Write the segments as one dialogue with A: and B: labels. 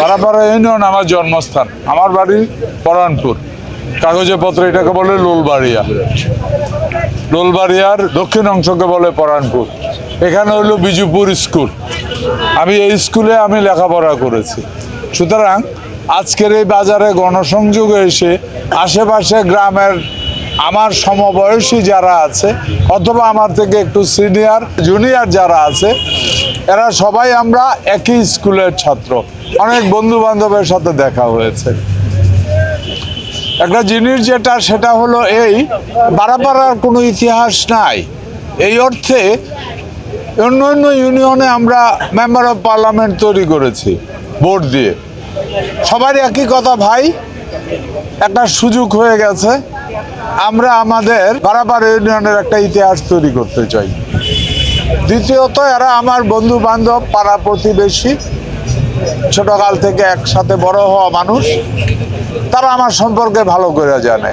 A: বারাপাড়া union আমার জন্মস্থান। আমার বাড়ি পরানপুর কাগজে পত্র এটাকে বলে লোলবাড়িয়া। লোলবাড়িয়ার দক্ষিণ অংশকে বলে পরানপুর। এখানে হলো বিজুপুর স্কুল। আমি এই স্কুলে আমি লেখাপড়া করেছি। সুতরাং আজকের এই বাজারে গণসংযোগে এসে আশেপাশে গ্রামের আমার সমবয়সী যারা আছে, অথবা আমার থেকে একটু সিনিয়র, জুনিয়র যারা আছে, এরা সবাই আমরা একই স্কুলের ছাত্র। অনেক বন্ধু বান্ধবের সাথে দেখা হয়েছে। একটা জিনিস যেটা, সেটা হলো এই, বারাপাড়ার কোনো ইতিহাস নাই। এই অর্থে অন্য অন্য ইউনিয়নে আমরা মেম্বার অফ পার্লামেন্ট তৈরি করেছি, ভোট দিয়ে। সবারই একই কথা ভাই, একটা সুযোগ হয়ে গেছে, আমরা আমাদের বারাপাড়া ইউনিয়নের একটা ইতিহাস তৈরি করতে চাই। দ্বিতীয়ত, এরা আমার বন্ধু বান্ধব পাড়া প্রতিবেশী ছোটকাল থেকে একসাথে বড় হওয়া মানুষ, তারা আমার সম্পর্কে ভালো করে জানে।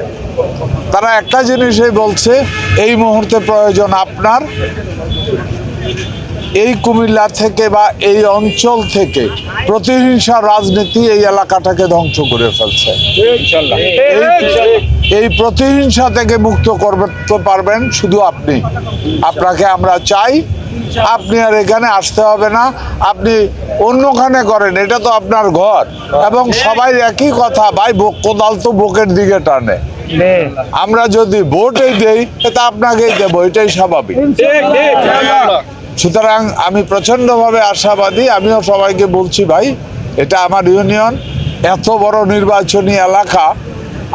A: তারা একটা জিনিসই বলছে, এই মুহূর্তে প্রয়োজন আপনার, এই কুমিল্লা থেকে বা এই অঞ্চল থেকে প্রতিহিংসা রাজনীতি এই এলাকাটাকে ধ্বংস করে ফেলছে। এই- প্রতিহিংসা থেকে মুক্ত করতে পারবেন শুধু আপনি। আপনাকে আমরা চাই আপনি আর এখানে আসতে হবে না। আপনি অন্যখানে করেন, এটা তো আপনার ঘর। এবং সবাই একই কথা, ভাই কোদাল তো বুকের দিকে টানে। আমরা যদি ভোটই দেই, এটা আপনাকেই দেবো, এটাই স্বাভাবিক। সুতরাং আমি প্রচণ্ডভাবে আশাবাদী, আমিও সবাইকে বলছি, ভাই, এটা আমার ইউনিয়ন, এত বড় নির্বাচনী এলাকা,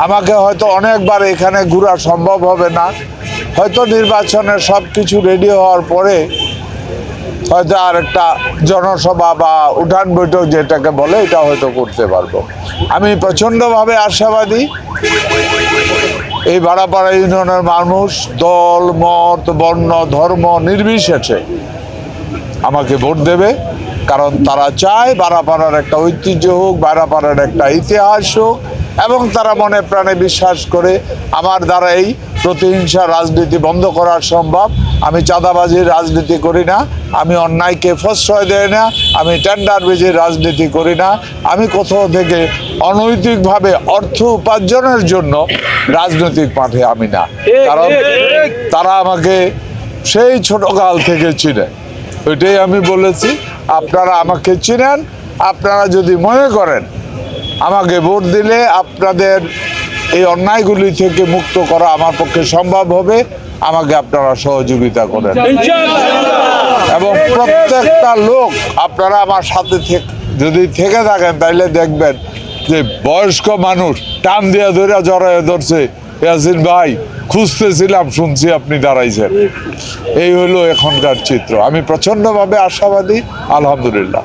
A: আমাকে হয়তো অনেকবার এখানে ঘোরা সম্ভব হবে না। হয়তো নির্বাচনের সব কিছু রেডি হওয়ার পরে হয়তো আর একটা জনসভা বা উঠান বৈঠক যেটাকে বলে, এটা হয়তো করতে পারব। আমি প্রচণ্ডভাবে আশাবাদী। এই বাড়াপাড়া ইউনিয়নের মানুষ, দল, মত, বর্ণ, ধর্ম নির্বিশেষে আমাকে ভোট দেবে, কারণ তারা চায় বাড়াপাড়ার একটা ঐতিহ্য হোক বাড়াপাড়ার একটা ইতিহাস হোক এবং তারা মনে প্রাণে বিশ্বাস করে আমার দ্বারা এই প্রতিহিংসা রাজনীতি বন্ধ করা সম্ভব। আমি চাঁদাবাজির রাজনীতি করি না, আমি অন্যায়কে প্রশ্রয় দেয় না, আমি টেন্ডার বেজির রাজনীতি করি না। আমি কোথাও থেকে অনৈতিকভাবে অর্থ উপার্জনের জন্য রাজনৈতিক মাঠে আমি না। কারণ তারা আমাকে সেই ছোটকাল থেকে চিনে। ওইটাই আমি বলেছি, আপনারা আমাকে চিনেন, আপনারা যদি মনে করেন আমাকে ভোট দিলে আপনাদের এই অন্যায়গুলি থেকে মুক্ত করা আমার পক্ষে সম্ভব হবে। আমাকে আপনারা সহযোগিতা করেন। এবং প্রত্যেকটা লোক, আপনারা আমার সাথে যদি থেকে থাকেন, তাইলে দেখবেন যে বয়স্ক মানুষ টান দিয়ে ধরে জড়ায় ধরছে। ইয়াসিন ভাই, খুঁজতেছিলাম, শুনছি আপনি দাঁড়াইছেন। এই হলো এখনকার চিত্র। আমি প্রচণ্ডভাবে আশাবাদী, আলহামদুলিল্লাহ।